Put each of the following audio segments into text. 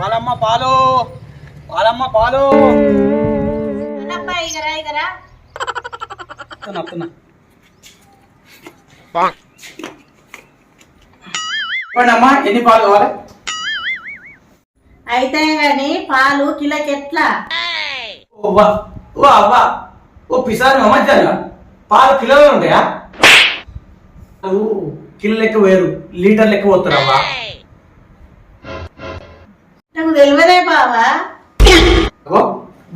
పాలమ్మ పాలు. పాలమ్మ పాలు. అమ్మా ఎన్ని పాలు కావాలి? అయితే గాని పాలు కిలోకి ఎట్లా ఓ వా ఓ అవ్వా ఓ పిసారు మధ్యాహ్నం పాలు కిలోలు ఉంటాయా? కిలో లెక్క వేరు లీటర్ లెక్క పోతారు అవ్వా నాకు తెలియదే బావా.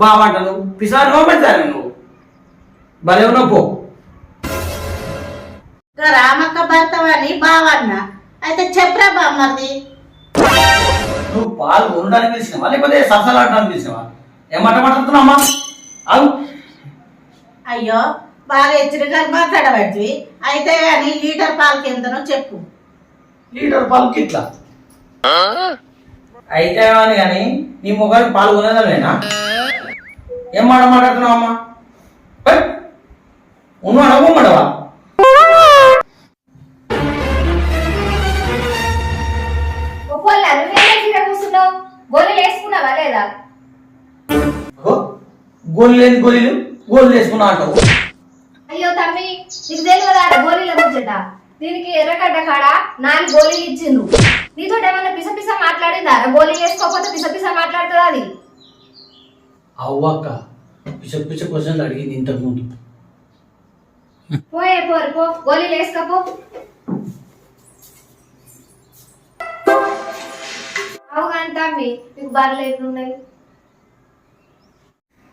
బావంట నువ్వు పిసారు మధ్యాహ్నం నువ్వు భలే ఉన్నావు పో. రామక్క భర్తవని బావన్న అయితే చెప్పరా బామ్మది నువ్వు పాలు కొనడానికి పిలిచినావా? లేకపోతే సరసలాడడానికి పిలిచినావా? ఏమాట మాట్లాడుతున్నావమ్మా అవు అయ్యో బాగా హెచ్చరికగా మాట్లాడబట్టి అయితే గాని లీటర్ పాలకి ఎంతనో చెప్పు. లీటర్ పాలకి ఇట్లా అయితే అని కానీ నీ పాలు కొనేదానేనా ఏం మాట మాట్లాడుతున్నావు అమ్మా ఉన్నాడా లేదా? గోళ్ళు లేని గోళీలు గోళ్ళు వేసుకున్నా అంటావు. అయ్యో తమ్మి నీకు తెలియదా గోళీల దీనికి ఎర్రగడ్డ కాడ నాలుగు గోళీలు ఇచ్చిండ్రు. నీతో ఏమన్నా పిస గోళీలు వేసుకోకపోతే పిస పిస మాట్లాడుతుందా అది? అవ్వక్క పిచ్చ పిచ్చ క్వశ్చన్లు అడిగింది ఇంతకు ముందు పోయే పోరు పో. గోళీలు వేసుకోపో అవు కానీ తమ్మి నీకు బర్రెలు ఎట్లున్నాయి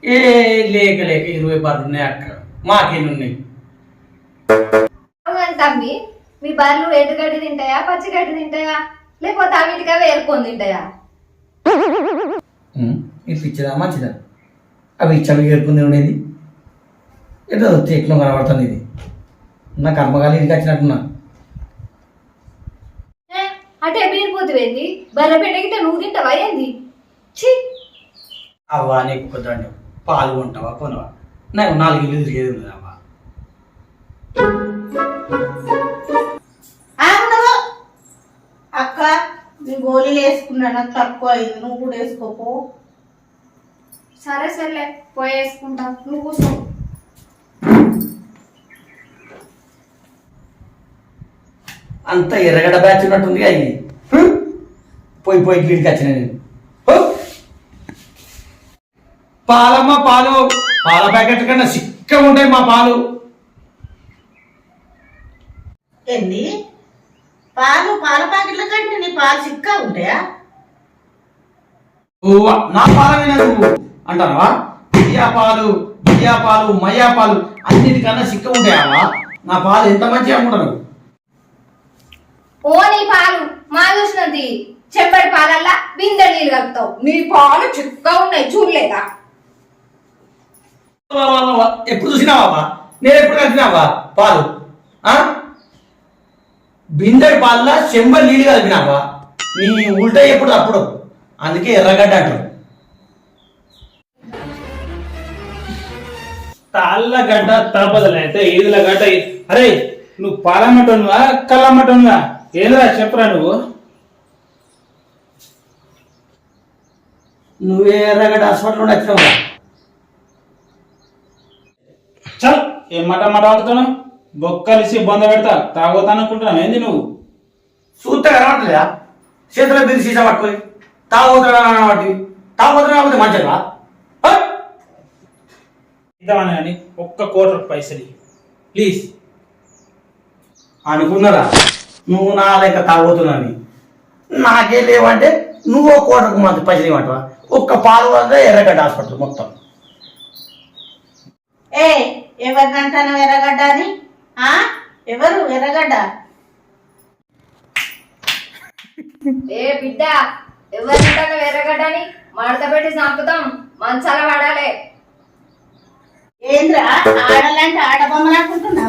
ఏ లేక లేక ఇరవై బార్లు ఉన్నాయి అక్క. మాకేన్ని ఉన్నాయి? అవు కానీ తమ్మి మీ బర్రెలు ఎండుగడ్డి తింటాయా పచ్చిగడ్డి తింటాయా? లేకపోతే అవిటిగా వేరుకొని తింటాయా? ఇది పిచ్చిదా మంచిదా? అవి ఇచ్చావి ఏరుకుంది ఉండేది ఏదో ఎట్లా కనబడుతుంది ఇది. నా కర్మగాలి ఇంటికి వచ్చినట్టున్నా. అటే బీరిపోతువేంది బర్రె పెట్టగితే నువ్వు తింటావా ఏంది? ఛీ! అవ్వా నీకు కుదరండి పాలు కొంటావా కొనవా? నాకు నాలుగు ఇల్లు తిరిగేది ఉంది అవ్వా గోళీలు వేసుకున్నాను? తక్కువ అయింది. నువ్వు కూడా వేసుకోపో. సరే సర్లే. పోయేసుకుంటా నువ్వు కూర్చో. అంత ఎర్రగడ్డ బ్యాచ్ ఉన్నట్టుంది అయ్యి పోయి పోయి గీడికి వచ్చిన నేను! పాలమ్మ పాలు. పాల ప్యాకెట్ కన్నా సిక్కగా ఉంటాయి మా పాలు. ఏంది? పాలు పాల ప్యాకెట్ల కంటే నీ పాలు చిక్కా ఉంటాయా? నా పాలమే నువ్వు అంటావా బియ్యా పాలు బియ్యా పాలు మయ్యా పాలు అన్నిటికన్నా సిక్క ఉంటాయావా నా పాలు ఎంత మంచిగా అనుకుంటాను ఓ నీ పాలు మా చూసినది చెప్పడి పాలల్లా బిందె నీళ్ళు కలుపుతావు. నీ పాలు చిక్కగా ఉన్నాయి చూడలేదా. ఎప్పుడు చూసినావా నేను ఎప్పుడు కలిపినావా? పాలు ఆ? బిందెడు పాలలో చెంబర్ నీళ్ళు కలిపినావా? నీ ఉల్టా ఎప్పుడు అప్పుడు. అందుకే ఎర్రగడ్డ అంటారు. తాళ్ళగడ్డ తలపదలైతే ఈదుల గడ్డ అరే నువ్వు పాలమ్మటోనువా కల్లమ్మటోనువా ఏంద్రా చెప్పరా నువ్వు? నువ్వే ఎర్రగడ్డ హాస్పిటల్ నుండి వచ్చినావా? చల్ ఏం మాట మాట ఆడుతున్నావు బొక్కలిసి బొంద పెడతా తాగోతాననుకుంటున్నావు ఏంది నువ్వు? చూస్తే కనబడలేదా చేతిలో బిరి సీసా పట్టుకొని తాగుతున్నా వాటి? తాగుతున్నా కాకపోతే మంచిగా ఇద్దామని కానీ ఒక్క కోటి పైసలు ప్లీజ్. అనుకున్నారా? నువ్వు నా లెక్క తాగుతున్నాని నాకే లేవంటే నువ్వు కోటకు మంది పైసలు ఇవ్వమంటావా ఒక్క పాలు వద్ద ఎర్రగడ్డ హాస్పిటల్ మొత్తం. ఏ ఎవరినంటాను ఎర్రగడ్డ అని? ఎవరు? ఎర్రగడ్డ? ఏ బిడ్డ ఎవరింటాక ఎర్రగడ్డని మడత పెట్టి చంపుతాం? మంచాల పడాలి ఏంద్రా? ఆడలంటే ఆడబొమ్మలు అనుకుంటున్నావురా